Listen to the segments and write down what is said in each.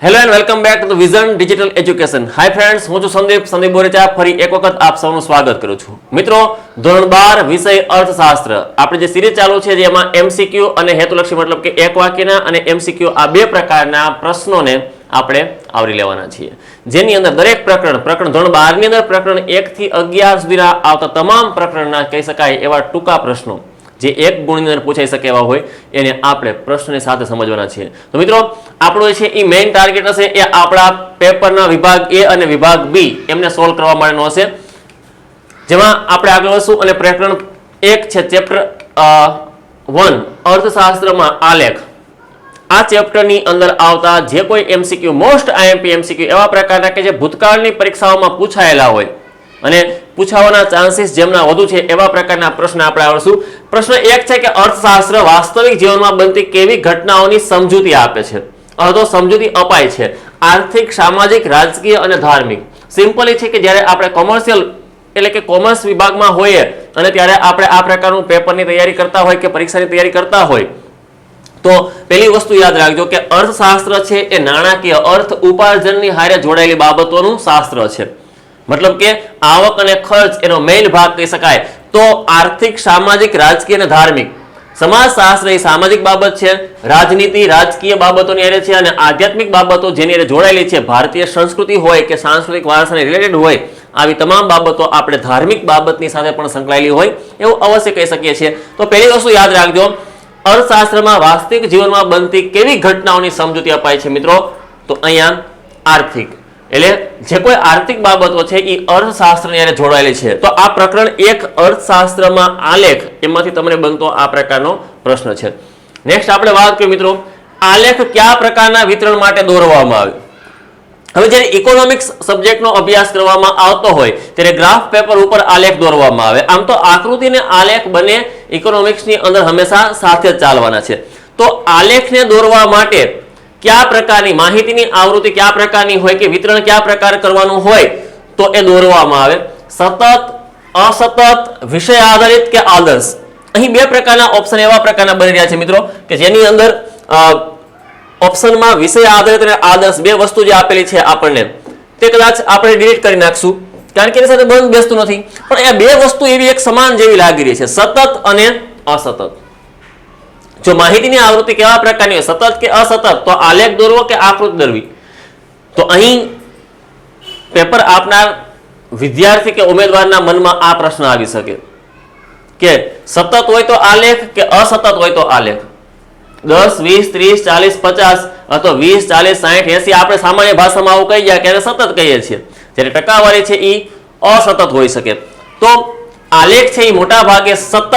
Hello and welcome back to vision digital education hi friends હું છું સંદીપ. સંદીપ બોરેચા, ફરી એક વખત આપ સૌનું સ્વાગત કરું છું. મિત્રો, ધોરણ બાર, વિષય અર્થશાસ્ત્ર. આપણે જે સિરીઝ ચાલુ છે, જેમાં એમસીક્યુ અને હેતુલક્ષી મતલબ કે એક વાક્યના અને એમસીક્યુ આ બે પ્રકારના પ્રશ્નોને આપણે આવરી લેવાના છીએ. જેની અંદર દરેક પ્રકરણ પ્રકરણ ધોરણ બારની અંદર પ્રકરણ એક થી અગિયાર સુધીના આવતા તમામ પ્રકરણના કહી શકાય એવા ટૂંકા પ્રશ્નો. જે એક ગુણની અંદર પૂછાઈ શકે એવા હોય, એને આપણે પ્રશ્નની સાથે સમજવાના છીએ. તો મિત્રો, આપણો છે એ મેઇન ટાર્ગેટ હશે એ આપણા પેપરના વિભાગ એ અને વિભાગ બી એમને સોલ્વ કરવા માટેનો હશે. જેમાં આપણે આગળ વધશું અને પ્રકરણ એક છે ચેપ્ટર વન અર્થશાસ્ત્રમાં આલેખ. આ ચેપ્ટરની અંદર આવતા જે કોઈ એમસીક્યુ મોસ્ટ આઈએમપી એમસીક્યુ એવા પ્રકારના કે જે ભૂતકાળની પરીક્ષાઓમાં પૂછાયેલા હોય અને પૂછાવાના ચાન્સીસ જેમના વધુ છે એવા પ્રકારના પ્રશ્ન આપણે આવડશું. પ્રશ્ન એક છે કે અર્થશાસ્ત્ર વાસ્તવિક જીવનમાં બનતી કેવી ઘટનાઓની સમજૂતી આપે છે? અથવા સમજૂતી અપાય છે? આર્થિક, સામાજિક, રાજકીય અને ધાર્મિક. સિમ્પલી છે કે જ્યારે આપણે કોમર્શિયલ એટલે કે કોમર્સ વિભાગમાં હોઈએ અને ત્યારે આપણે આ પ્રકારનું પેપરની તૈયારી કરતા હોય કે પરીક્ષાની તૈયારી કરતા હોય, તો પહેલી વસ્તુ યાદ રાખજો કે અર્થશાસ્ત્ર છે એ નાણાકીય અર્થ ઉપાર્જનની હારે જોડાયેલી બાબતોનું શાસ્ત્ર છે. મતલબ કે આવક અને ખર્ચ એનો મેઇન ભાગ કહી શકાય. તો આર્થિક, સામાજિક, રાજકીય અને ધાર્મિક. સમાજશાસ્ત્ર એ સામાજિક બાબત છે, રાજનીતિ, રાજકીય બાબતોની અરે છે અને આધ્યાત્મિક બાબતો જેની હારે જોડાયેલી છે. ભારતીય સંસ્કૃતિ હોય કે સાંસ્કૃતિક વારસાને રિલેટેડ હોય, આવી તમામ બાબતો આપણે ધાર્મિક બાબતની સાથે પણ સંકળાયેલી હોય એવું અવશ્ય કહી શકીએ છીએ. તો પહેલી વસ્તુ યાદ રાખજો, અર્થશાસ્ત્રમાં વાસ્તવિક જીવનમાં બનતી કેવી ઘટનાઓની સમજૂતી અપાય છે મિત્રો? તો અહીંયા આર્થિક. એટલે જે કોઈ આર્થિક બાબતો છે એ અર્થશાસ્ત્રની હારે જોડાયેલી છે. તો આ પ્રકરણ એક અર્થશાસ્ત્રમાં આલેખ એમાંથી તમને બનતો આ પ્રકારનો પ્રશ્ન છે. નેક્સ્ટ આપણે વાત કરીએ મિત્રો, આલેખ કયા પ્રકારના વિતરણ માટે દોરવામાં આવે? હવે જ્યારે ઇકોનોમિક્સ સબ્જેક્ટનો અભ્યાસ કરવામાં આવતો હોય, ત્યારે ગ્રાફ પેપર ઉપર આલેખ દોરવામાં આવે. આમ તો આકૃતિ અને આલેખ બંને ઇકોનોમિક્સની અંદર હંમેશા સાથે જ ચાલવાના છે. તો આલેખને દોરવા માટે કયા પ્રકારની માહિતીની આવૃત્તિ કયા પ્રકારની હોય કે વિતરણ કયા પ્રકાર કરવાનું હોય તો એ દોરવામાં આવે. સતત, અસતત, વિષય આધારિત કે આદર્શ. અહીં બે પ્રકારના ઓપ્શન એવા પ્રકારના બની રહ્યા છે મિત્રો કે જેની અંદર ઓપ્શનમાં વિષય આધારિત અને આદર્શ બે વસ્તુ જે આપેલી છે આપણને, તે કદાચ આપણે ડિલીટ કરી નાખશું. કારણ કે એની સાથે બંધ બેસતું નથી. પણ એ બે વસ્તુ એવી એક સમાન જેવી લાગી રહી છે. સતત અને અસતત. જો માહિતીની આવૃત્તિ કેવા પ્રકારની હોય, સતત કે અસતત, તો આલેખ દોરવો કે આકૃતિ દોરવી? તો અહીં પેપર આપનાર વિદ્યાર્થી કે ઉમેદવારના મનમાં આ પ્રશ્ન આવી શકે કે સતત હોય તો આલેખ કે અસતત હોય તો આલેખ? દસ, વીસ, ત્રીસ, ચાલીસ, પચાસ અથવા વીસ, ચાલીસ સાહીઠ એસી આપણે સામાન્ય ભાષામાં આવું કહી ગયા કે એને સતત કહીએ છીએ. જ્યારે ટકાવારી છે એ અસતત હોઈ શકે. તો આલેખ છે એ મોટા ભાગે સતત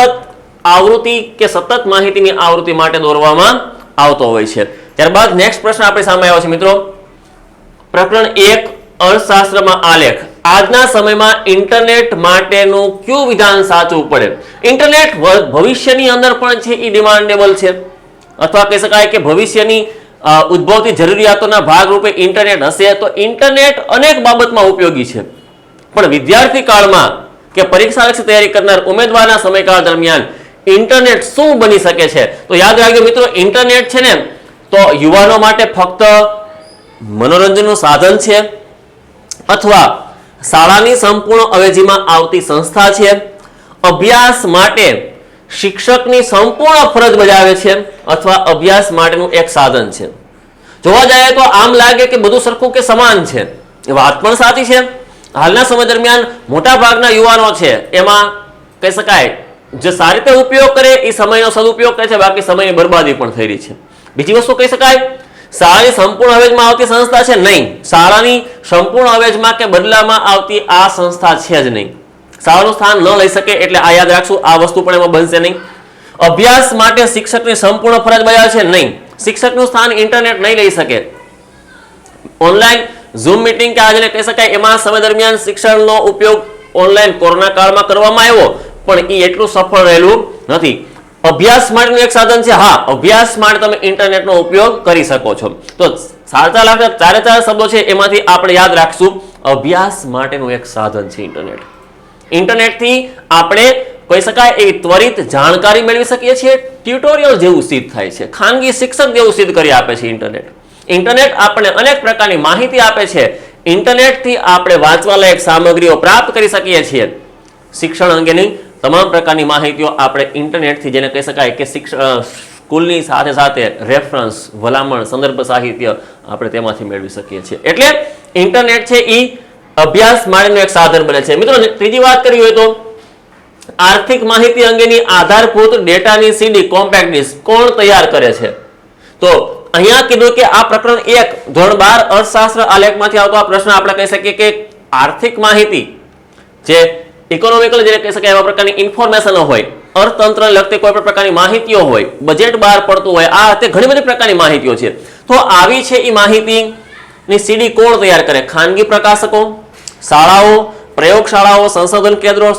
આવૃત્તિ કે સતત માહિતીની આવૃત્તિ માટે દોરવામાં આવતો હોય છે. ત્યારબાદ નેક્સ્ટ પ્રશ્ન આપણી સામે આવ્યો છે મિત્રો. પ્રકરણ એક અર્થશાસ્ત્રમાં આલેખ. આજના સમયમાં ઇન્ટરનેટ માટેનું કયું વિધાન સાચું પડે? ઇન્ટરનેટ ભવિષ્યની અંદર પણ છે, એ ડિમાન્ડેબલ છે. અથવા કહી શકાય કે ભવિષ્યની ઉદ્ભવતી જરૂરિયાતોના ભાગરૂપે ઇન્ટરનેટ હશે તો ઇન્ટરનેટ અનેક બાબતમાં ઉપયોગી છે. પણ વિદ્યાર્થી કાળમાં કે પરીક્ષાલક્ષી તૈયારી કરનાર ઉમેદવારના સમયગાળા દરમિયાન ઇન્ટરનેટ શું બની શકે છે? તો યાદ રાખજો મિત્રો, ઇન્ટરનેટ છે ને, તો યુવાનો માટે ફક્ત મનોરંજનનું સાધન છે અથવા શાળાની સંપૂર્ણ અવેજીમાં આવતી સંસ્થા છે. અભ્યાસ માટે શિક્ષકની સંપૂર્ણ ફરજ બજાવે છે અથવા અભ્યાસ માટેનું એક સાધન છે. જોવા જઈએ તો આમ લાગે કે બધું સરખું કે સમાન છે. એ વાત પણ સાચી છે. હાલના સમય દરમિયાન મોટા ભાગના યુવાનો છે, એમાં કહી શકાય જે સારી રીતે ઉપયોગ કરે, એ સમયનો સદુપયોગ કરે છે, બાકી સમયની બરબાદી પણ થઈ રહી છે. બીજી વસ્તુ કહી શકાય, શાળાની સંપૂર્ણ અવેજમાં આવતી સંસ્થા છે નહીં. શાળાની સંપૂર્ણ અવેજમાં કે બદલામાં આવતી આ સંસ્થા છે જ નહીં. શાળાનું સ્થાન ન લઈ શકે એટલે આ યાદ રાખશું, આ વસ્તુ પણ એમાં બનશે નહીં. અભ્યાસ માટે શિક્ષકની સંપૂર્ણ ફરજ બજાવે છે નહીં. શિક્ષકનું સ્થાન ઇન્ટરનેટ નહીં લઈ શકે. ઓનલાઈન ઝૂમ મીટિંગ કે આજે કહી શકાય, એમાં સમય દરમિયાન શિક્ષણનો ઉપયોગ ઓનલાઈન કોરોના કાળમાં કરવામાં આવ્યો. પણ એ એટલું સફળ રહેલું નથી. અભ્યાસ માટેનું એક સાધન છે, હા, અભ્યાસ માટે તમે ઇન્ટરનેટનો ઉપયોગ કરી શકો છો. તો સાચા લાગતા ચારે ચાર શબ્દો છે, એમાંથી આપણે યાદ રાખશું. અભ્યાસ માટેનું એક સાધન છે ઇન્ટરનેટ. ઇન્ટરનેટથી આપણે, કહી શકાય એ ત્વરિત જાણકારી મેળવી શકીએ છીએ, ટ્યુટોરિયલ જેવું સિદ્ધ થાય છે, ખાનગી શિક્ષક જેવું સિદ્ધ કરી આપે છે ઇન્ટરનેટ. ઇન્ટરનેટ આપણને અનેક પ્રકારની માહિતી આપે છે. ઇન્ટરનેટથી આપણે વાંચવા લાયક સામગ્રીઓ પ્રાપ્ત કરી શકીએ છીએ. શિક્ષણ અંગેની તમામ પ્રકારની માહિતીઓ આપણે ઇન્ટરનેટથી, જેને કહી શકાય કે શિક્ષણ સ્કૂલની સાથે સાથે રેફરન્સ, ભલામણ, સંદર્ભ સાહિત્ય આપણે તેમાંથી મેળવી શકીએ છીએ. એટલે ઇન્ટરનેટ છે એ અભ્યાસ માટેનું એક સાધન બને છે. મિત્રો ત્રીજી વાત કરવી હોય તો, આર્થિક માહિતી અંગેની આધારભૂત ડેટાની સીડી કોમ્પેક્ટ ડિસ્ક કોણ તૈયાર કરે છે? તો અહીંયા કીધું કે આ પ્રકરણ એક, ધોરણ બાર અર્થશાસ્ત્ર આલેખમાંથી આવતો આ પ્રશ્ન આપણે કહી શકીએ કે આર્થિક માહિતી જે ઇકોનોમિકલ જેને કહી શકાય એવા પ્રકારની ઇન્ફોર્મેશન હોય, અર્થતંત્રને લગતી કોઈ પણ પ્રકારની માહિતીઓ હોય બજેટ બહાર પડતું હોય, આ તે ઘણી બધી પ્રકારની માહિતીઓ છે. તો આવી છે એ માહિતીની સીડી કોણ તૈયાર કરે? ખાનગી પ્રકાશકો, શાળાઓ, પ્રયોગશાળાઓ, સંશોધન કેન્દ્રો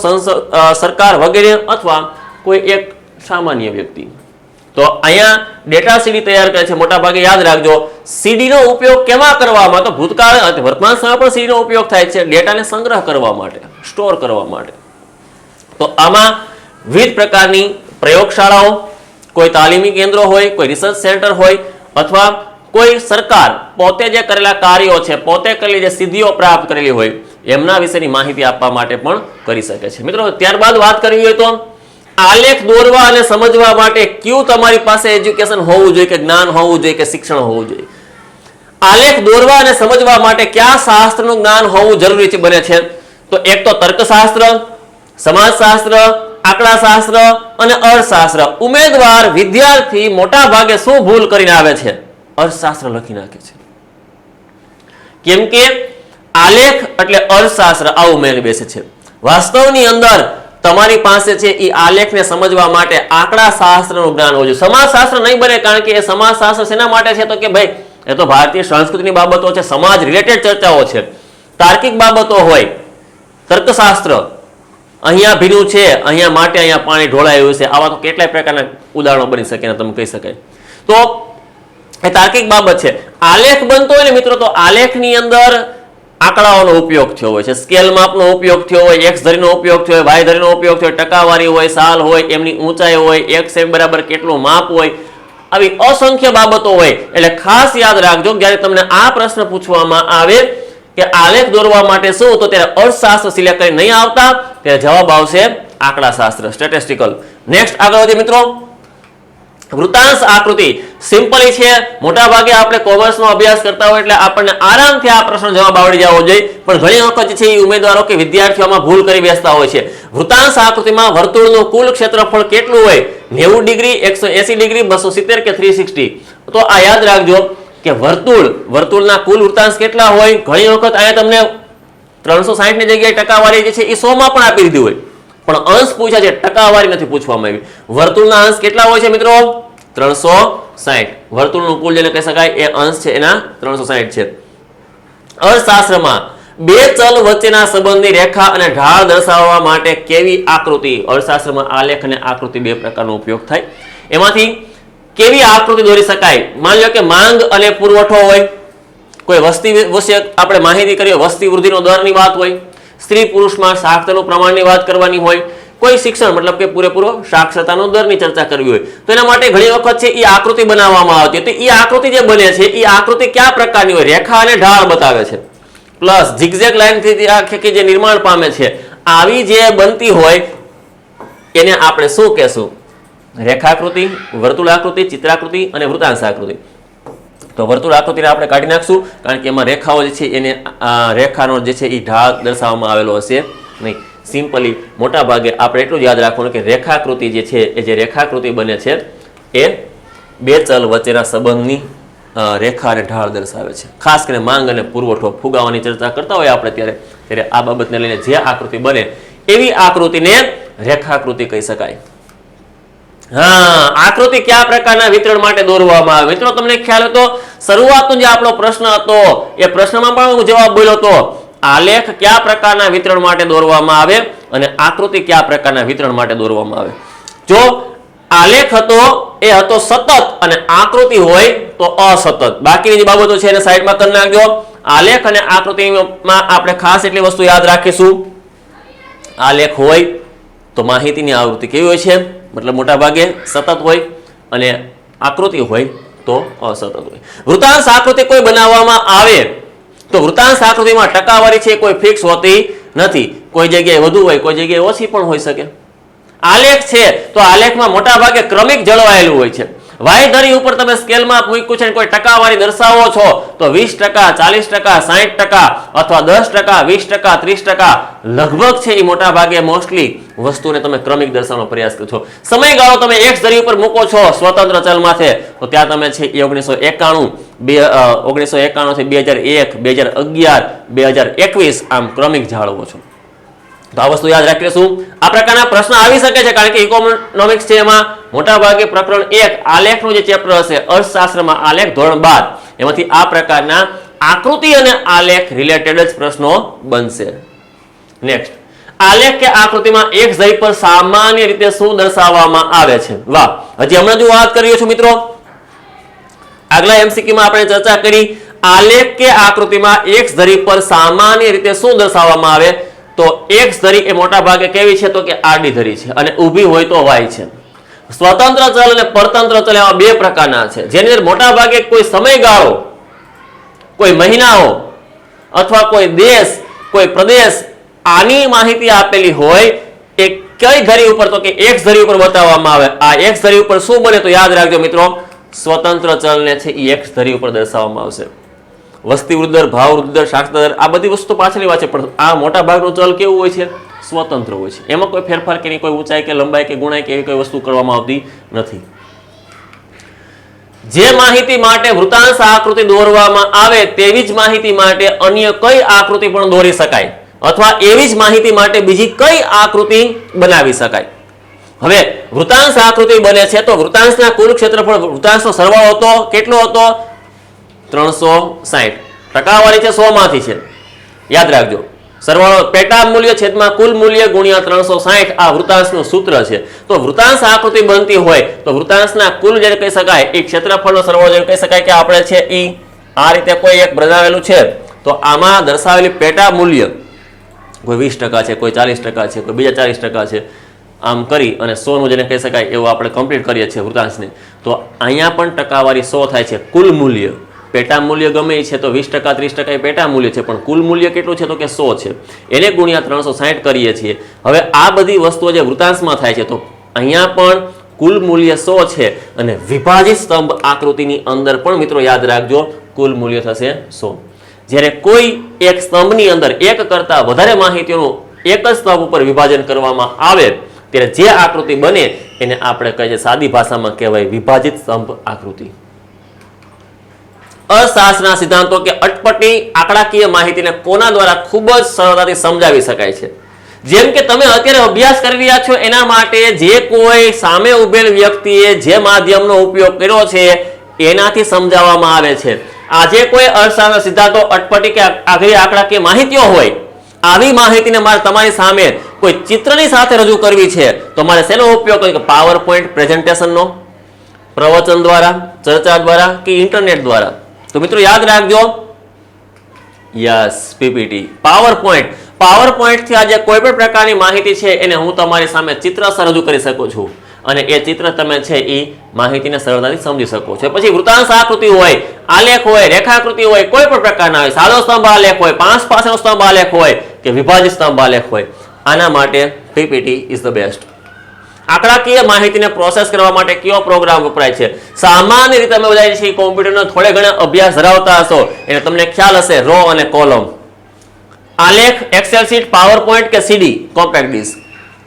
સરકાર વગેરે અથવા કોઈ એક સામાન્ય વ્યક્તિ. તો અહીંયા ડેટા સીડી તૈયાર કરે છે. મોટા ભાગે યાદ રાખજો સીડીનો ઉપયોગ કેમાં કરવામાં તો ભૂતકાળ વર્તમાન સમયમાં પણ સીડીનો ઉપયોગ થાય છે ડેટાને સંગ્રહ કરવા માટે. સ્ટોર કરવા માટે. તો આમાં વિવિધ પ્રકારની પ્રયોગશાળાઓ, કોઈ તાલીમી કેન્દ્રો હોય, કોઈ રિસર્ચ સેન્ટર હોય, અથવા કોઈ સરકાર પોતે જે કરેલા કાર્યો છે, પોતે કરેલી જે સિદ્ધિઓ પ્રાપ્ત કરેલી હોય, એમના વિશેની માહિતી આપવા માટે પણ કરી શકે છે. મિત્રો, ત્યારબાદ વાત કરવી હોય તો આલેખ દોરવા અને સમજવા માટે ક્યુ તમારી પાસે એજ્યુકેશન હોવું જોઈએ કે જ્ઞાન હોવું જોઈએ કે શિક્ષણ હોવું જોઈએ? આલેખ દોરવા અને સમજવા માટે કયા શાસ્ત્રનું જ્ઞાન હોવું જરૂરી છે બને છે? તો એક તો તર્કશાસ્ત્ર, સમાજશાસ્ત્ર, આંકડાશાસ્ત્ર અને અર્થશાસ્ત્ર. ઉમેદવાર વિદ્યાર્થી મોટા ભાગે શું ભૂલ કરીને આવે છે? અર્થશાસ્ત્ર લખી નાખે છે. કેમ કે આલેખ એટલે અર્થશાસ્ત્ર આવું મેળ બેસે છે. વાસ્તવની અંદર તમારી પાસે છે એ આલેખને સમજવા માટે આંકડા શાસ્ત્રનું જ્ઞાન હોવું જોઈએ. સમાજશાસ્ત્ર નહીં બને કારણ કે એ સમાજશાસ્ત્ર શેના માટે છે? તો કે ભાઈ, એ તો ભારતીય સંસ્કૃતિની બાબતો છે સમાજ રિલેટેડ ચર્ચાઓ છે. તાર્કિક બાબતો હોય તર્કશાસ્ત્ર. અહીંયા ભીનું છે, અહીંયા માટે અહીંયા પાણી ઢોળાયું છે. આવા તો કેટલાય પ્રકારના ઉદાહરણો બની શકે તમે કહી શકાય. તો એ તાર્કિક બાબત છે. આલેખ બનતો હોય ને મિત્રો, તો આલેખની અંદર આંકડાઓનો ઉપયોગ થયો હોય છે. સ્કેલ માપનો ઉપયોગ થયો હોય એક્સ ધરીનો ઉપયોગ થયો હોય વાય ધરીનો ઉપયોગ થયો હોય, ટકાવારી હોય, સાલ હોય એમની ઊંચાઈ હોય એક્સ એમ બરાબર કેટલું માપ હોય. આવી અસંખ્ય બાબતો હોય. એટલે ખાસ યાદ રાખજો, જ્યારે તમને આ પ્રશ્ન પૂછવામાં આવે કે આલેખ દોરવા માટે શું? તો ત્યારે અર્થશાસ્ત્ર સિલેક્ટ કરી નહીં આવતા, ત્યારે જવાબ આવશે આંકડાશાસ્ત્ર સ્ટેટિસ્ટિકલ નેક્સ્ટ આગળ વધીએ મિત્રો. વૃતાંશ આકૃતિ. સિમ્પલી છે. મોટા ભાગે આપણે કોમર્સનો અભ્યાસ કરતા હોય એટલે આપણને આરામથી આ પ્રશ્ન જવાબ આવડી જવો જોઈએ. પણ ઘણી વખત છે એ ઉમેદવારો કે વિદ્યાર્થીઓમાં ભૂલ કરી બેસતા હોય છે. વૃતાંશ આકૃતિમાં વર્તુળનું કુલ ક્ષેત્રફળ કેટલું હોય? નેવું ડિગ્રી, એકસો ડિગ્રી, બસો કે થ્રી તો આ યાદ રાખજો. કે વર્તુળ, વર્તુળના કુલ વૃતાંશ કેટલા હોય? ઘણી વખત અહીંયા તમને ત્રણસો ની જગ્યાએ ટકાવારી જે છે એ સો માં પણ આપી દીધી હોય. પણ અંશ પૂછ્યા છે, ટકાવારી નથી પૂછવામાં આવી. વર્તુળના અંશ કેટલા હોય છે મિત્રો? ત્રણસો સાહીઠ. વર્તુળનું કુલ જેને કહી શકાય, એ અંશ છે, એના ત્રણસો સાહીઠ છે. અર્થશાસ્ત્રમાં બે ચલ વચ્ચેના સંબંધની રેખા અને ઢાળ દર્શાવવા માટે કેવી આકૃતિ? અર્થશાસ્ત્રમાં આલેખ અને આકૃતિ બે પ્રકારનો ઉપયોગ થાય. એમાંથી કેવી આકૃતિ દોરી શકાય? માની લો કે માંગ અને પુરવઠો હોય, કોઈ વસ્તી વિશે આપણે માહિતી કરીએ, વસ્તી વૃદ્ધિનો દરની વાત હોય, સ્ત્રી પુરુષમાં સાક્ષરતાનું પ્રમાણની વાત કરવાની હોય, કોઈ શિક્ષણ, મતલબ કે પૂરેપૂરો સાક્ષરતાનો દરની ચર્ચા કરવી હોય. તો એના માટે ઘણી વખત છે એ આકૃતિ બનાવવામાં આવતી તો એ આકૃતિ જે બને છે એ આકૃતિ કયા પ્રકારની હોય? રેખા અને ઢાળ બતાવે છે. પ્લસ ઝિગઝેગ લાઈનથી આખી જે નિર્માણ પામે છે, આવી જે બનતી હોય, એને આપણે શું કહેશું? રેખાકૃતિ, વર્તુળાકૃતિ, ચિત્રાકૃતિ અને વૃતાંશ આકૃતિ તો વર્તુળ આકૃતિને આપણે કાઢી નાખશું, કારણ કે એમાં રેખાઓ જે છે એને રેખાનો જે છે એ ઢાળ દર્શાવવામાં આવેલો હશે. નહીં, સિમ્પલી મોટા ભાગે આપણે એટલું યાદ રાખવાનું કે રેખાકૃતિ જે છે, એ જે રેખાકૃતિ બને છે, એ બે ચલ વચ્ચેના સંબંધની રેખા અને ઢાળ દર્શાવે છે. ખાસ કરીને માંગ અને પુરવઠો ફુગાવાની ચર્ચા કરતા હોય આપણે ત્યારે ત્યારે આ બાબતને લઈને જે આકૃતિ બને, એવી આકૃતિને રેખાકૃતિ કહી શકાય. હા, આકૃતિ કયા પ્રકારના વિતરણ માટે દોરવામાં આવે? મિત્રો, તમને ખ્યાલ હતો, શરૂઆતનો જે આપણો પ્રશ્ન હતો, એ પ્રશ્નમાં પણ હું જવાબ બોલ્યો હતો. આલેખ કયા પ્રકારના વિતરણ માટે દોરવામાં આવે અને આકૃતિ કયા પ્રકારના વિતરણ માટે દોરવામાં આવે? જો આલેખ હતો, એ હતો સતત અને આકૃતિ હોય તો અસતત. બાકીની જે બાબતો છે એને સાઈડમાં કરી નાખજો. આલેખ અને આકૃતિમાં આપણે ખાસ એટલી વસ્તુ યાદ રાખીશું. આલેખ હોય તો માહિતીની આવૃત્તિ કેવી હોય છે? મતલબ મોટા ભાગે સતત હોય અને આકૃતિ હોય તો અસતત હોય. વૃતાંશ આકૃતિ કોઈ બનાવવામાં આવે તો વૃતાંશ આકૃતિમાં ટકાવારી છે કોઈ ફિક્સ હોતી નથી. કોઈ જગ્યાએ વધુ હોય, કોઈ જગ્યાએ ઓછી પણ હોઈ શકે. આલેખ છે તો આલેખમાં મોટા ભાગે ક્રમિક જળવાયેલું હોય છે. વાય ધરી ઉપર તમે સ્કેલમાં મૂક્યું છે કોઈ ટકાવારી દર્શાવો છો, તો વીસ ટકા, ચાલીસ ટકા સાહીઠ ટકા અથવા દસ ટકા, વીસ ટકા, ત્રીસ ટકા લગભગ છે એ મોટા ભાગે મોસ્ટલી વસ્તુને તમે ક્રમિક દર્શાવવાનો પ્રયાસ કરો છો. સમયગાળો તમે એક્સ ધરી ઉપર મૂકો છો સ્વતંત્ર ચલ માથે, તો ત્યાં તમે છે એ ઓગણીસો એકાણું, બે ઓગણીસો એકાણું થી બે હજાર એક, બે હજાર અગિયાર, બે હજાર એકવીસ આમ ક્રમિક જાળવો છો. તો આ વસ્તુ યાદ રાખીશું. આ પ્રકારના પ્રશ્ન આવી શકે છે કારણ કે ઇકોનોમિક્સ છે એમાં મોટા ભાગે પ્રકરણ એક, આલેખનું જે ચેપ્ટર હશે, અર્થશાસ્ત્રમાં આલેખ ધોરણ બાદ એમાંથી આ પ્રકારના આકૃતિ અને આલેખ રિલેટેડ જ પ્રશ્નો બનશે. નેક્સ્ટ આલેખ કે આકૃતિમાં એક જઈ પર સામાન્ય રીતે શું દર્શાવવામાં આવે છે. વાહ. હજી હમણાં જ વાત કરીએ છું, મિત્રો. આગલા એમસીક્યુમાં આપણે ચર્ચા કરી આલેખ કે આકૃતિમાં એક ધરી પર સામાન્ય રીતે શું દર્શાવવામાં આવે તો એક ધરી એ મોટા ભાગે કેવી છે તો કે આડી ધરી છે અને ઊભી હોય તો વાય છે. સ્વતંત્ર ચલ અને પરતંત્ર ચલ એવા બે પ્રકારના છે. જેની અંદર મોટા ભાગે કોઈ સમયગાળો, કોઈ મહિનાઓ અથવા કોઈ દેશ, કોઈ પ્રદેશ આની માહિતી આપેલી હોય એ કઈ ધરી ઉપર તો કે એક ધરી ઉપર બતાવવામાં આવે. આ એક ધરી ઉપર શું બને તો યાદ રાખજો મિત્રો, સ્વતંત્ર ચલને છે એ એક ધરી ઉપર દર્શાવવામાં આવશે. વસ્તી વૃદ્ધર, ભાવ વૃદ્ધર શાસ્ત્ર આ બધી વસ્તુ પાછળની વાત છે, પણ આ મોટા ભાગનું ચલ કેવું હોય છે? સ્વતંત્ર હોય છે. એમાં કોઈ ફેરફાર કે કોઈ ઊંચાઈ કે લંબાઈ કે ગુણાઈ કે એવી કોઈ વસ્તુ કરવામાં આવતી નથી. જે માહિતી માટે વૃતાંશ આકૃતિ દોરવામાં આવે તેવી જ માહિતી માટે અન્ય કઈ આકૃતિ પણ દોરી શકાય? અથવા એવી જ માહિતી માટે બીજી કઈ આકૃતિ બનાવી શકાય. હવે વૃતાંશ આકૃતિ બને છે તો વૃતાંશના કુલ ક્ષેત્રફળ વૃતાંશનો સરવાળો હતો, કેટલો હતો? ત્રણસો સાહીઠ. ટકાવારી છે સો માંથી છે. યાદ રાખજો. સરવાળો પેટા મૂલ્ય છેદમાં કુલ મૂલ્ય ગુણ્યા ત્રણસો સાહીઠ આ વૃતાંશનું સૂત્ર છે. તો વૃતાંશ આકૃતિ બનતી હોય તો વૃતાંશના કુલ જેને કહી શકાય, એ ક્ષેત્રફળનો સરવાળો જેને કહી શકાય કે આપણે છે ઈ આ રીતે કોઈ એક બનાવેલું છે. તો આમાં દર્શાવેલી પેટા મૂલ્ય કોઈ વીસ ટકા છે, કોઈ ચાલીસ ટકા છે, કોઈ બીજા ચાલીસ ટકા છે, આમ કરી અને સોનું જેને કહી શકાય એવું આપણે કમ્પ્લીટ કરીએ છીએ વૃતાંશને, તો અહીંયા પણ ટકાવારી સો થાય છે કુલ મૂલ્ય. પેટા મૂલ્ય ગમે છે તો વીસ ટકા, ત્રીસ ટકા એ પેટા મૂલ્ય છે, પણ કુલ મૂલ્ય કેટલું છે તો કે સો છે. એને ગુણ્યા ત્રણસો સાહીઠ કરીએ છીએ. હવે આ બધી વસ્તુઓ જે વૃતાંશમાં થાય છે તો અહીંયા પણ કુલ મૂલ્ય સો છે અને વિભાજિત સ્તંભ આકૃતિની અંદર પણ મિત્રો યાદ રાખજો, કુલ મૂલ્ય થશે સો. જ્યારે કોઈ એક સ્તંભની અંદર એક કરતા વધારે માહિતીનું એક જ સ્તંભ ઉપર વિભાજન કરવામાં આવે, ત્યારે જે આકૃતિ બને એને આપણે કહીએ સાદી ભાષામાં કહેવાય વિભાજિત સ્તંભ આકૃતિ. અશાસના સિદ્ધાંતો કે અટપટી આંકડાકીય માહિતીને કોના દ્વારા ખૂબ જ સરળતાથી સમજાવી શકાય છે? જેમ કે તમે અત્યારે અભ્યાસ કરી રહ્યા છો, એના માટે જે કોઈ સામે ઉભેલ વ્યક્તિએ જે માધ્યમનો ઉપયોગ કર્યો છે, એનાથી સમજાવવામાં આવે છે. આજે કોઈ અર્થશાસ્ત્ર સિદ્ધાંતો અટપટી કે આઘરી આંકડાકીય માહિતીઓ હોય, આવી માહિતીને મારે તમારી સામે કોઈ ચિત્રની સાથે રજૂ કરવી છે, તો મારે શેનો ઉપયોગ કરી પાવર પોઈન્ટ પ્રેઝન્ટેશનનો પ્રવચન દ્વારા, ચર્ચા દ્વારા કે ઇન્ટરનેટ દ્વારા? તો મિત્રો યાદ રાખજો. Yes PPT power point power પોઈન્ટથી આજે કોઈ પણ પ્રકારની માહિતી છે, એને હું તમારી સામે ચિત્ર રજૂ કરી શકું છું. અને એ ચિત્ર તમે છે એ માહિતીને સરળતાથી સમજી શકો છો. પછી વૃતાંશ આકૃતિ હોય, આલેખ હોય, રેખાકૃતિ હોય, કોઈ પણ પ્રકારના હોય, સાદો સ્તંભ આલેખ હોય, પાંચ પાસેનો સ્તંભ આલેખ હોય કે વિભાજિત સ્તંભ આલેખ હોય, આના માટે પીપીટી ઇઝ ધ બેસ્ટ આંકડાકીય માહિતીને પ્રોસેસ કરવા માટે કયો પ્રોગ્રામ વપરાય છે? સામાન્ય રીતે અમે બધા છીએ કોમ્પ્યુટરનો થોડે ઘણા અભ્યાસ ધરાવતા હશો એટલે તમને ખ્યાલ હશે, રો અને કોલમ. આલેખ એક્સેલ શીટ પાવર પોઈન્ટ કે સીડી કોમ્પેક્ટ ડિસ્ક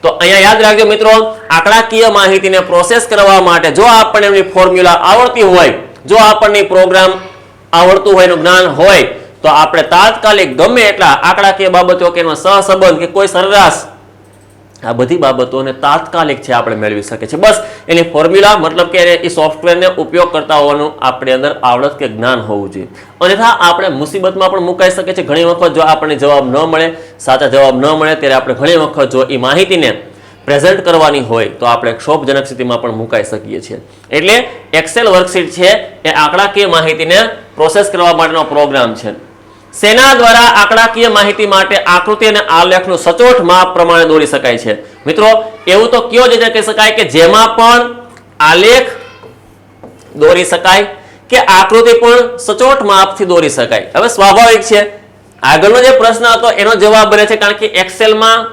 તો અહીંયા યાદ રાખજો મિત્રો, આંકડાકીય માહિતીને પ્રોસેસ કરવા માટે જો આપણને એમની ફોર્મ્યુલા આવડતી હોય, જો આપણને પ્રોગ્રામ આવડતું હોય એનું જ્ઞાન હોય, તો આપણે તાત્કાલિક ગમે એટલા આંકડાકીય બાબતો કે એનો સહસંબંધ કે કોઈ સરેરાશ આ બધી બાબતોને તાત્કાલિક છે આપણે મેળવી શકીએ છીએ. બસ, એની ફોર્મ્યુલા મતલબ કે એ સોફ્ટવેરને ઉપયોગ કરતા હોવાનું આપણી અંદર આવડત કે જ્ઞાન હોવું જોઈએ. અન્યથા આપણે મુસીબતમાં પણ મુકાઈ શકીએ છીએ. ઘણી વખત જો આપણને જવાબ ન મળે, સાચા જવાબ ન મળે, ત્યારે આપણે ઘણી વખત જો એ માહિતીને પ્રેઝન્ટ કરવાની હોય, તો આપણે ક્ષોભજનક સ્થિતિમાં પણ મુકાઈ શકીએ છીએ. એટલે એક્સેલ વર્કશીટ છે એ આંકડાકીય માહિતીને પ્રોસેસ કરવા માટેનો પ્રોગ્રામ છે. સેના દ્વારા આંકડાકીય માહિતી માટે આકૃતિ અને આલેખનું સચોટ માપ પ્રમાણે દોરી શકાય છે. મિત્રો, એવું તો કયો જ કહી શકાય કે જેમાં પણ આલેખ દોરી શકાય કે આકૃતિ પણ સચોટ માપથી દોરી શકાય? હવે સ્વાભાવિક છે. આગળનો જે પ્રશ્ન હતો, એનો જવાબ બને છે કારણ કે એક્સેલમાં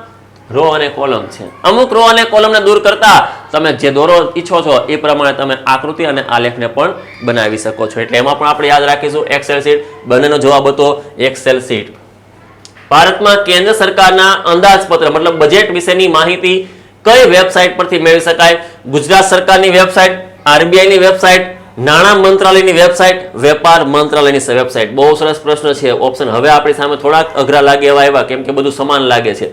રો અને કોલમ છે. અમુક રો અને કોલમને દૂર કરતા તમે જે દોરો ઈચ્છો છો એ પ્રમાણે તમે આકૃતિ અને આલેખને પણ બનાવી શકો છો. એટલે એમાં પણ આપણે યાદ રાખીશું એક્સેલ શીટ બંનેનો જવાબ હતો એક્સેલ શીટ ભારતમાં કેન્દ્ર સરકારના અંદાજપત્ર, મતલબ બજેટ વિશેની માહિતી કઈ વેબસાઇટ પરથી મેળવી શકાય? ગુજરાત સરકારની વેબસાઇટ આરબીઆઈની વેબસાઇટ નાણાં મંત્રાલયની વેબસાઇટ વેપાર મંત્રાલયની વેબસાઇટ બહુ સરસ પ્રશ્ન છે. ઓપ્શન હવે આપણી સામે થોડાક અઘરા લાગે એવા એવા કેમ કે બધું સમાન લાગે છે.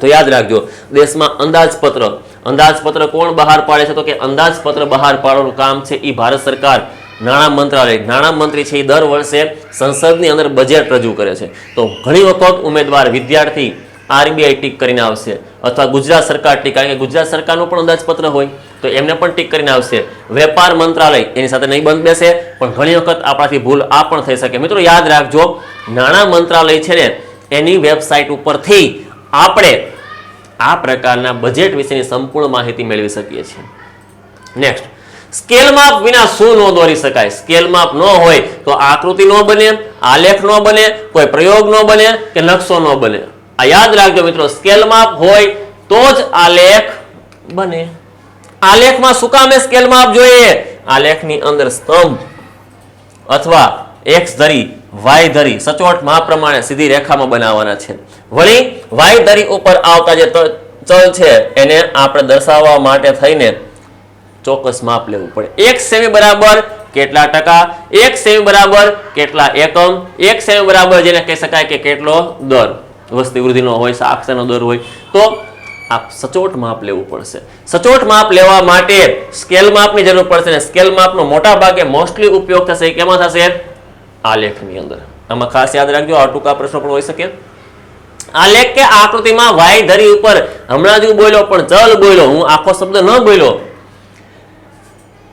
તો યાદ રાખજો, દેશમાં અંદાજપત્ર અંદાજપત્ર કોણ બહાર પાડે છે? તો કે અંદાજપત્ર બહાર પાડવાનું કામ છે એ ભારત સરકાર. નાણાં મંત્રાલય. નાણાં મંત્રી છે એ દર વર્ષે સંસદની અંદર બજેટ રજૂ કરે છે. તો ઘણી વખત ઉમેદવાર, વિદ્યાર્થી આરબીઆઈ ટીક કરીને આવશે અથવા ગુજરાત સરકાર ટીક. કારણ કે ગુજરાત સરકારનું પણ અંદાજપત્ર હોય. તો એમને પણ ટીક કરીને આવશે. વેપાર મંત્રાલય એની સાથે નહીં બંધ બેસે. પણ ઘણી વખત આપણાથી ભૂલ આ પણ થઈ શકે. મિત્રો, યાદ રાખજો, નાણાં મંત્રાલય છે ને, એની વેબસાઇટ ઉપરથી આપણે આ પ્રકારના બજેટ વિશેની સંપૂર્ણ માહિતી મેળવી શકીએ છીએ. નેક્સ્ટ સ્કેલ માપ વિના શું ન દોરી શકાય? સ્કેલ માપ ન હોય તો આકૃતિ ન બને, આલેખ ન બને, કોઈ પ્રયોગ ન બને કે નકશો ન બને. આ યાદ રાખજો મિત્રો સ્કેલ માપ હોય તો જ આલેખ બને. આલેખમાં શું કામે સ્કેલ માપ જોઈએ? આલેખની અંદર સ્તંભ અથવા એક્સ ધરી વાય ધરી, સચોટ માપ પ્રમાણે સીધી રેખામાં બનાવવાના છે. વળી વાય ધરી ઉપર આવતા જે ચલ છે, એને આપણે દર્શાવવા માટે થઈને ચોક્કસ માપ લેવું પડે. એક સેમી બરાબર કેટલા ટકા? એક સેમી બરાબર કેટલા એકમ? એક સેમી બરાબર જેને કહી શકાય કે કેટલો દર? વસ્તી વૃદ્ધિનો હોય, સાક્ષરનો દર હોય. તો આ સચોટ માપ લેવું પડશે. સચોટ માપ લેવા માટે સ્કેલ માપની જરૂર પડશે અને સ્કેલ માપનો મોટા ભાગે મોસ્ટલી ઉપયોગ થશે. કેમાં થશે? આલેખની અંદર. આમાં ખાસ યાદ રાખજો, આ ટૂંકા પ્રશ્નો પણ હોઈ શકે. આલેખ કે આકૃતિમાં વાય ધરી ઉપર હમણાં જ હું બોલ્યો, પણ ચલ બોલ્યો, હું આખો શબ્દ ન બોલ્યો.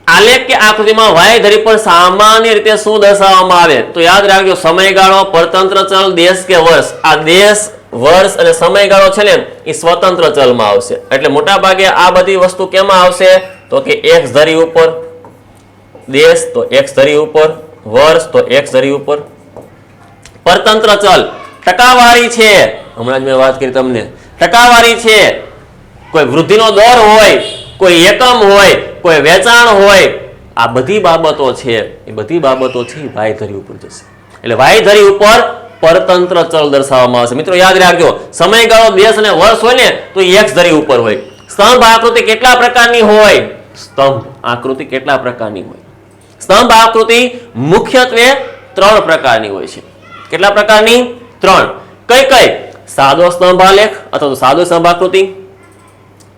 આલેખ કે આકૃતિમાં વાય ધરી પર સામાન્ય રીતે શું દર્શાવવામાં આવે? તો યાદ રાખજો, સમયગાળો, પરતંત્ર ચલ, દેશ કે વર્ષ. આ દેશ, વર્ષ અને સમયગાળો છે ને, એ સ્વતંત્ર ચલમાં આવશે. એટલે મોટા ભાગે આ બધી વસ્તુ કેમાં આવશે? તો કે એક્સ ધરી ઉપર. દેશ તો એક્સ ધરી ઉપર. વર્ષ તો એક ધરી ઉપર. પરતંત્ર ચલ. ટકાવારી છે. હમણાં જ મેં વાત કરી તમને. ટકાવારી છે. કોઈ વૃદ્ધિનો દર હોય, કોઈ એકમ હોય, કોઈ વેચાણ હોય, આ બધી બાબતો છે. એ બધી બાબતો છે એ વાયધરી ઉપર જશે. એટલે વાયધરી ઉપર પરતંત્ર ચલ દર્શાવવામાં આવશે. મિત્રો, યાદ રાખજો, સમયગાળો દેશ અને વર્ષ હોય ને, તો એ એક્સ ધરી ઉપર હોય. સ્તંભ આકૃતિ કેટલા પ્રકારની હોય? સ્તંભ આકૃતિ કેટલા પ્રકારની હોય? સ્તંભ આકૃતિ મુખ્યત્વે ત્રણ પ્રકારની હોય છે. કેટલા પ્રકારની? ત્રણ. કઈ કઈ? સાદો સ્તંભ આલેખ અથવા તો સાદો સ્તંભ આકૃતિ,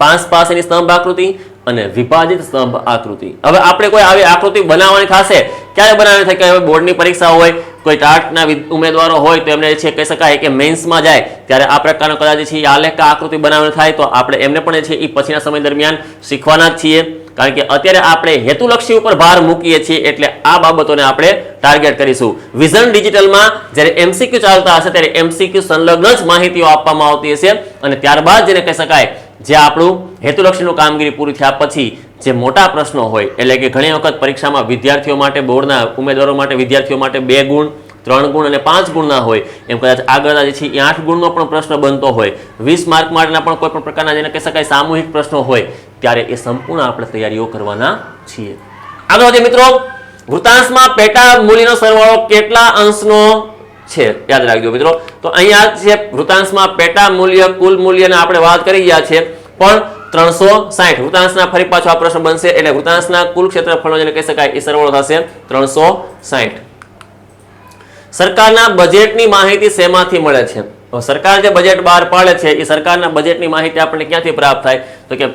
પાંચ પાસેની સ્તંભ આકૃતિ અને વિભાજિત સ્તંભ આકૃતિ. હવે આપણે કોઈ આવી આકૃતિ બનાવવાની થશે ક્યારે બનાવવાની? થાય કે હવે બોર્ડની પરીક્ષા હોય, કોઈ ટાટના ઉમેદવારો હોય, તો એમને છે કહી શકાય કે મેન્સમાં જાય. ત્યારે આ પ્રકારનો કદાચ છે આલેખ આકૃતિ બનાવવાની થાય, તો આપણે એમને પણ છે એ પછીના સમય દરમિયાન શીખવાના જ છીએ. કારણ કે અત્યારે આપણે હેતુલક્ષી ઉપર ભાર મૂકીએ છીએ એટલે આ બાબતોને આપણે ટાર્ગેટ કરીશું. વિઝન ડિજિટલમાં જ્યારે એમસીક્યુ ચાલતા હશે ત્યારે એમસીક્યુ સંલગ્ન જ માહિતીઓ આપવામાં આવતી હશે અને ત્યારબાદ જેને કહી શકાય, જે આપણું હેતુલક્ષીનું કામગીરી પૂરી થયા પછી જે મોટા પ્રશ્નો હોય, એટલે કે ઘણી વખત પરીક્ષામાં વિદ્યાર્થીઓ માટે, બોર્ડના ઉમેદવારો માટે વિદ્યાર્થીઓ માટે બે ગુણ ત્રણ ગુણ અને પાંચ ગુણના હોય. એમ કદાચ આગળના જે છે એ આઠ ગુણનો પણ પ્રશ્ન બનતો હોય. વીસ માર્ક માટેના પણ કોઈ પણ પ્રકારના જેને કહી શકાય સામૂહિક પ્રશ્નો હોય, ત્યારે એ સંપૂર્ણ આપણે તૈયારીઓ કરવાના છીએ. આગળ વધીએ મિત્રો, વૃતાંશમાં પેટા મૂલ્યનો સરવાળો કેટલા અંશનો છે? યાદ રાખજો મિત્રો. તો અહીંયા છે વૃતાંશમાં પેટા મૂલ્ય, કુલ મૂલ્યને આપણે વાત કરી ગયા છે પણ ત્રણસો સાઠ વૃતાંશના ફરી પાછો આ પ્રશ્ન બનશે, એટલે વૃતાંશના કુલ ક્ષેત્રફળનો જેને કહી શકાય એ સરવાળો થશે ત્રણસો સાઠ સરકારના બજેટની માહિતી શેમાંથી મળે છે? સરકાર જે બજેટ બહાર પાડે છે, એ સરકારના બજેટની માહિતી આપણને ક્યાંથી પ્રાપ્ત થાય? તો કે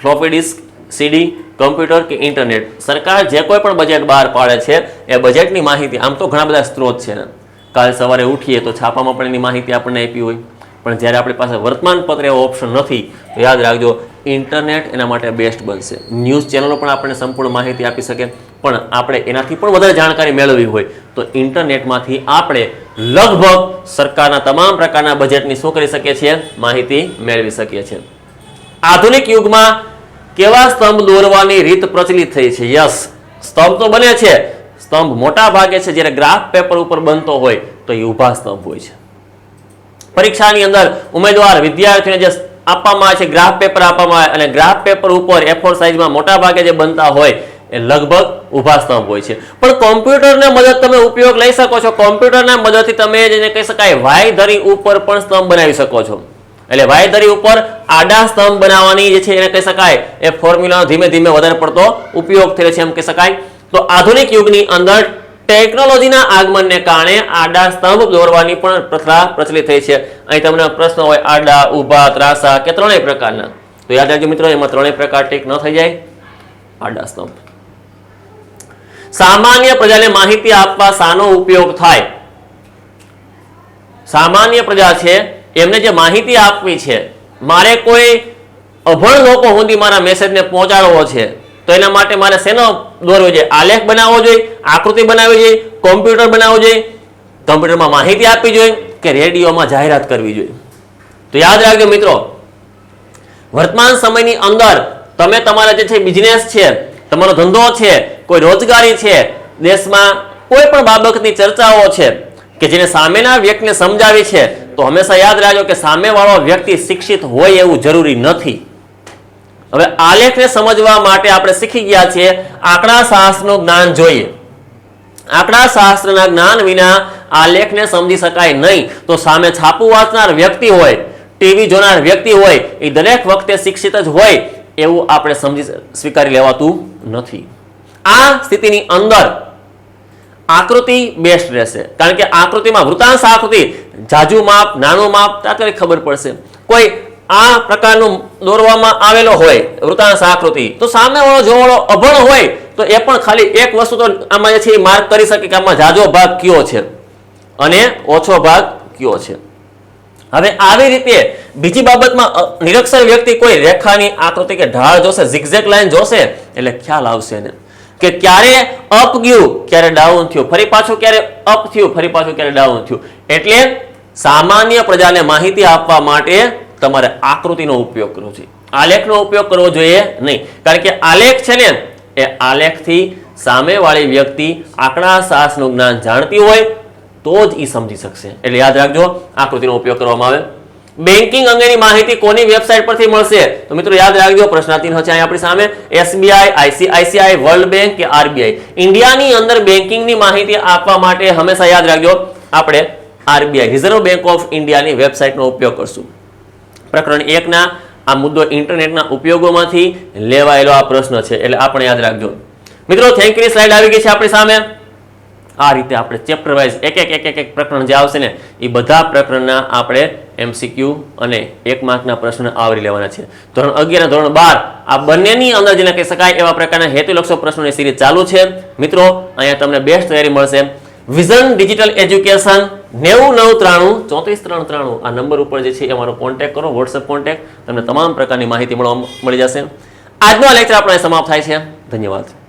ફ્લોપી ડિસ્ક સીડી કમ્પ્યુટર કે ઇન્ટરનેટ સરકાર જે કોઈ પણ બજેટ બહાર પાડે છે, એ બજેટની માહિતી, આમ તો ઘણા બધા સ્ત્રોત છે. કાલે સવારે ઉઠીએ તો છાપામાં પણ એની માહિતી આપણને આપી હોય. પણ જ્યારે આપણી પાસે વર્તમાનપત્ર એવો ઓપ્શન નથી, તો યાદ રાખજો ઇન્ટરનેટ એના માટે બેસ્ટ બનશે. ન્યૂઝ ચેનલો પણ આપણને સંપૂર્ણ માહિતી આપી શકે, પણ આપણે એનાથી પણ વધારે જાણકારી મેળવવી હોય, તો ઇન્ટરનેટમાંથી આપણે લગભગ સરકારના તમામ પ્રકારના બજેટની શું કરી શકીએ છીએ? માહિતી મેળવી શકીએ છીએ. આધુનિક યુગમાં કેવા સ્તંભ દોરવાની રીત પ્રચલિત થઈ છે? યસ સ્તંભ તો બને છે. સ્તંભ મોટા ભાગે છે, જ્યારે ગ્રાફ પેપર ઉપર બનતો હોય, તો એ ઊભા સ્તંભ હોય છે. પરીક્ષાની અંદર ઉમેદવાર વિદ્યાર્થીઓને જે આપવામાં આવે છે ગ્રાફ પેપર આપવામાં આવે અને ગ્રાફ પેપર ઉપર એફોર સાઇઝમાં મોટા ભાગે જે બનતા હોય એ લગભગ ઊભા સ્તંભ હોય છે. પણ કોમ્પ્યુટરના મદદ તમે ઉપયોગ લઈ શકો છો. કોમ્પ્યુટરના મદદથી તમે જેને કહી શકાય વાય ધરી ઉપર પણ સ્તંભ બનાવી શકો છો. એટલે વાય ધરી ઉપર આડા સ્તંભ બનાવવાની જે છે એને કહી શકાય એ ફોર્મ્યુલાનો ધીમે ધીમે વધારે પડતો ઉપયોગ થયો છે એમ કહી શકાય. તો આધુનિક યુગની અંદર ટેકનોલોજીના આગમનને કારણે આડા સ્તંભ દોરવાની પણ પ્રથા પ્રચલિત થઈ છે. અહીં તમને પ્રશ્ન હોય, આડા, ઊભા, ત્રાસા કે ત્રણેય પ્રકારના? તો યાદ રાખજો મિત્રો, એમાં ત્રણેય પ્રકાર ટેક ન થઈ જાય. આડા સ્તંભ. સામાન્ય પ્રજાને માહિતી આપવા સાનો ઉપયોગ થાય? સામાન્ય પ્રજા છે, એમને જે માહિતી આપવી છે, મારે કોઈ અભણ લોકો સુધી મારા મેસેજને પહોંચાડવો છે તો એના માટે મારે શેનો દોરવો જોઈએ? આલેખ બનાવવો જોઈએ, આકૃતિ બનાવવી જોઈએ, કોમ્પ્યુટર બનાવવું જોઈએ? કમ્પ્યુટરમાં માહિતી આપવી જોઈએ કે રેડિયોમાં જાહેરાત કરવી જોઈએ? તો યાદ રાખજો મિત્રો, વર્તમાન સમયની અંદર તમે તમારા જે છે બિઝનેસ છે, તમારો ધંધો છે, કોઈ રોજગારી છે, દેશમાં કોઈ પણ બાબતની ચર્ચાઓ છે કે જેને સામેના વ્યક્તિને સમજાવી છે, તો હંમેશા યાદ રાખજો કે સામેવાળો વ્યક્તિ શિક્ષિત હોય એવું જરૂરી નથી. હવે આલેખને સમજવા માટે આપણે શીખી ગયા છીએ આંકડા શાસ્ત્રનું જ્ઞાન જોઈએ. આંકડા શાસ્ત્રના જ્ઞાન વિના આલેખને સમજી શકાય નહીં. તો સામે છાપું વાંચનાર વ્યક્તિ હોય, ટીવી જોનાર વ્યક્તિ હોય, એ દરેક વખતે શિક્ષિત જ હોય એવું આપણે સમજી સ્વીકારી લેવાતું નથી. આ સ્થિતિની અંદર આકૃતિ બેસ્ટ રહેશે. કારણ કે આકૃતિમાં વૃતાંશ આકૃતિ, જાજુ માપ, નાનું માપ, તાત્કાલિક ખબર પડશે. કોઈ આ પ્રકારનું દોરવામાં આવેલો હોય, વૃતાંશ આકૃતિ. તો સામેવાળો જોવાળો અભણ હોય, તો એ પણ ખાલી એક વસ્તુ તો આમાં જે છે માર્ક કરી શકે કે આમાં જાજો ભાગ કયો છે અને ઓછો ભાગ કયો છે. હવે આવી રીતે બીજી બાબતમાં નિરક્ષર વ્યક્તિ કોઈ રેખાની આકૃતિ કે ઢાળ જોશે, zigzag લાઈન જોશે, એટલે ખ્યાલ આવશે એને. કે ક્યારે અપ ગયું, ક્યારે ડાઉન થયું. ફરી પાછું ક્યારે અપ થયું, ફરી પાછું ક્યારે ડાઉન થયું. એટલે સામાન્ય પ્રજાને માહિતી આપવા માટે તમારે આકૃતિનો ઉપયોગ કરવો જોઈએ આલેખનો ઉપયોગ કરવો જોઈએ નહીં. કારણ કે આલેખ છે ને, એ આલેખથી સામેવાળી વ્યક્તિ આંકડા શાસ્ત્રનું જ્ઞાન જાણતી હોય તો જ એ સમજી શકશે. એટલે યાદ રાખજો, આકૃતિનો ઉપયોગ કરવામાં આવે. બેન્કિંગ અંગેની માહિતી કોની વેબસાઇટ પરથી મળશે? તો મિત્રો યાદ રાખજો પ્રશ્નાર્થી છે અહીં આપણી સામે. એસબીઆઈ, આઈસીઆઈસીઆઈ, વર્લ્ડ બેંક કે આરબીઆઈ? ઇન્ડિયાની અંદર બેન્કિંગની માહિતી આપવા માટે હંમેશા યાદ રાખજો. આપણે આરબીઆઈ, રિઝર્વ બેંક ઓફ ઇન્ડિયાની વેબસાઇટનો ઉપયોગ કરશું. પ્રકરણ એકના આ મુદ્દો ઇન્ટરનેટના ઉપયોગોમાંથી લેવાયેલો આ પ્રશ્ન છે, એટલે આપણે યાદ રાખજો. મિત્રો થેન્ક યુ સ્લાઇડ આવી ગઈ છે આપણી સામે. આ રીતે આપણે ચેપ્ટર વાઇઝ એક એક એક એક પ્રકરણ જે આવશે ને, એ બધા પ્રકરણના આપણે એમસીક્યુ અને એક માર્કના પ્રશ્ન આવરી લેવાના છે. ધોરણ અગિયાર ધોરણ બાર, આ બંનેની અંદર જેને કહી શકાય એવા પ્રકારના હેતુલક્ષો પ્રશ્નોની સિરીઝ ચાલુ છે. મિત્રો, અહીંયા તમને બેસ્ટ તૈયારી મળશે. વિઝન ડિજિટલ એજ્યુકેશન નેવું નવ ત્રાણું, ચોત્રીસ ત્રણ ત્રાણું. આ નંબર ઉપર જે છે એ અમારો કોન્ટેક્ટ કરો વોટ્સએપ કોન્ટેક્ટ તમને તમામ પ્રકારની માહિતી મળવા મળી જશે. આજનો લેક્ચર આપણે સમાપ્ત થાય છે. ધન્યવાદ.